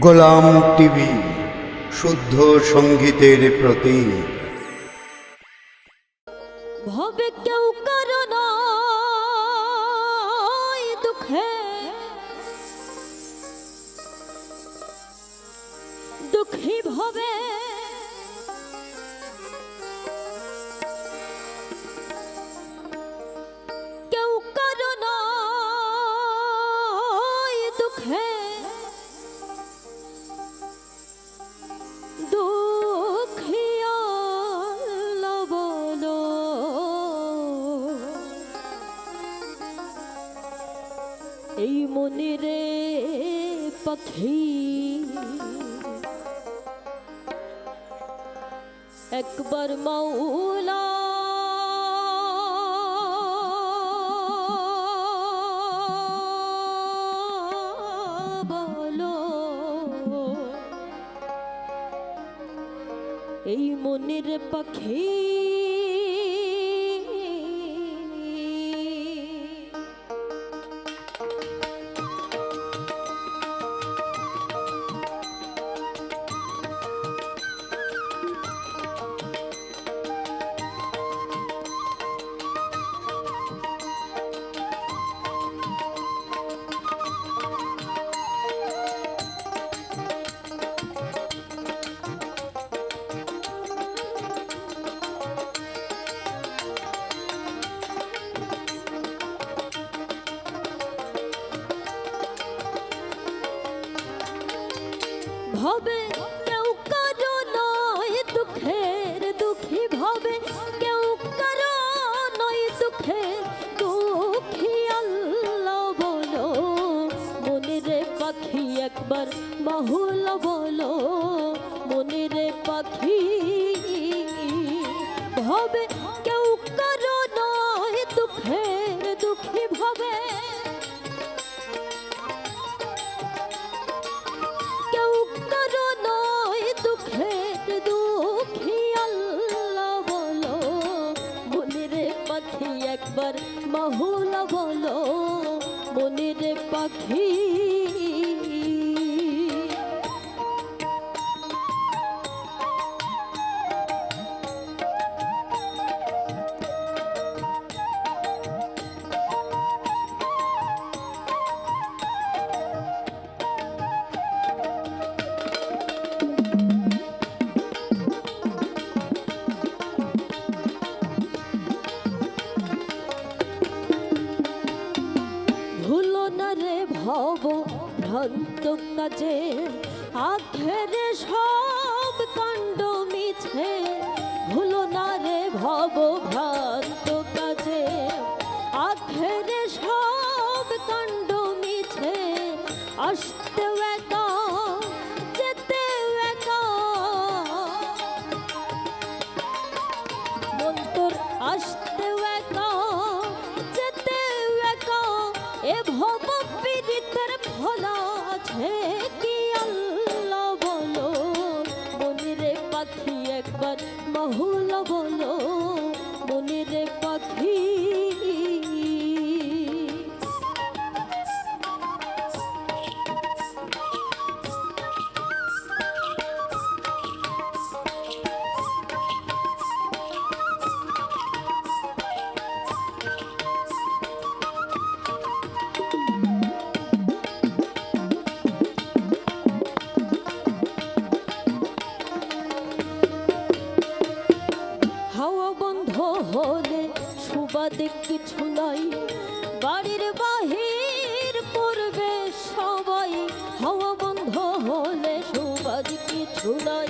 গোলাম TV শুদ্ধ সঙ্গীতের প্রতীক ভবে কেউ কারণ দুঃখে। দুঃখী ভবে। কেউ কারণ দুঃখে। এই মনিরে পাখি। একবার মাওলা বলো এই মনের পাখি বাহুল বলো, মনের পাখি। ভবে কেউ কারও নয় দুঃখের দুঃখী ভবে। কেউ কারও নয় দুঃখের দুঃখী আল্লাহ বলো। মনের পাখি একবার মাহুলা বলো, মনের পাখি ভ্রান্ত কাজে, আখেরে সব কাণ্ড মিছে। ভুলো না রে ভব ভ্রান্ত কাজে, আখেরে সব কাণ্ড মিছে। আসতে একা যেতে একা। মন্তর আসতে একবার মহুল বলো মনের পাখি। সুবাদ কিছু নাই। বাড়ির বাহির করবে সবাই। হওয়া বন্ধ হলে সুবাদ কিছু নাই।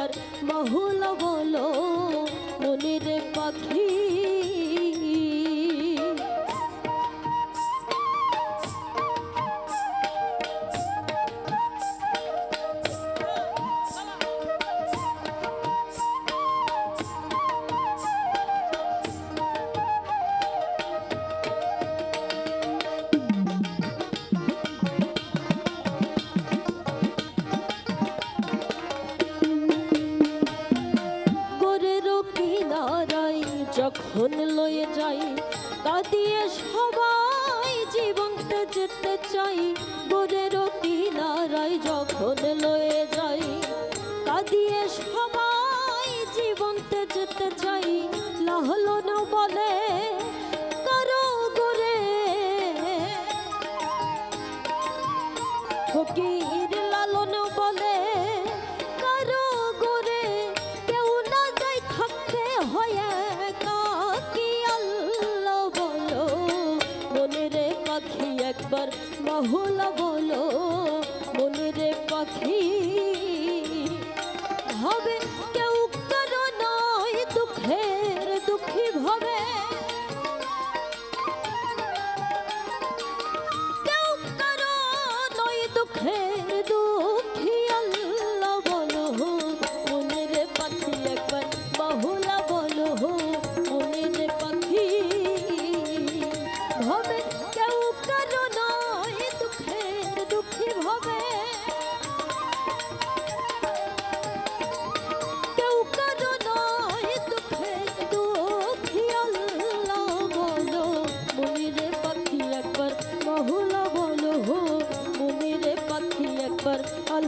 একবার বলো মনিরে পাখি যেতে চাই বোরের কিনারায় যখন লয়ে যাই, কাঁদিয়ে সবাই জীবনতে যেতে চাই লাহল না বলে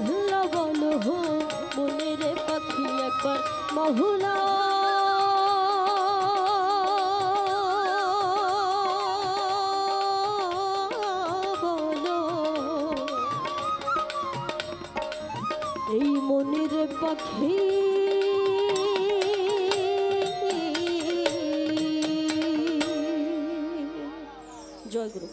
মহুলা বলো হো মনে পাখি একবার মহুলা। এই মনের পাখি জয় গুরু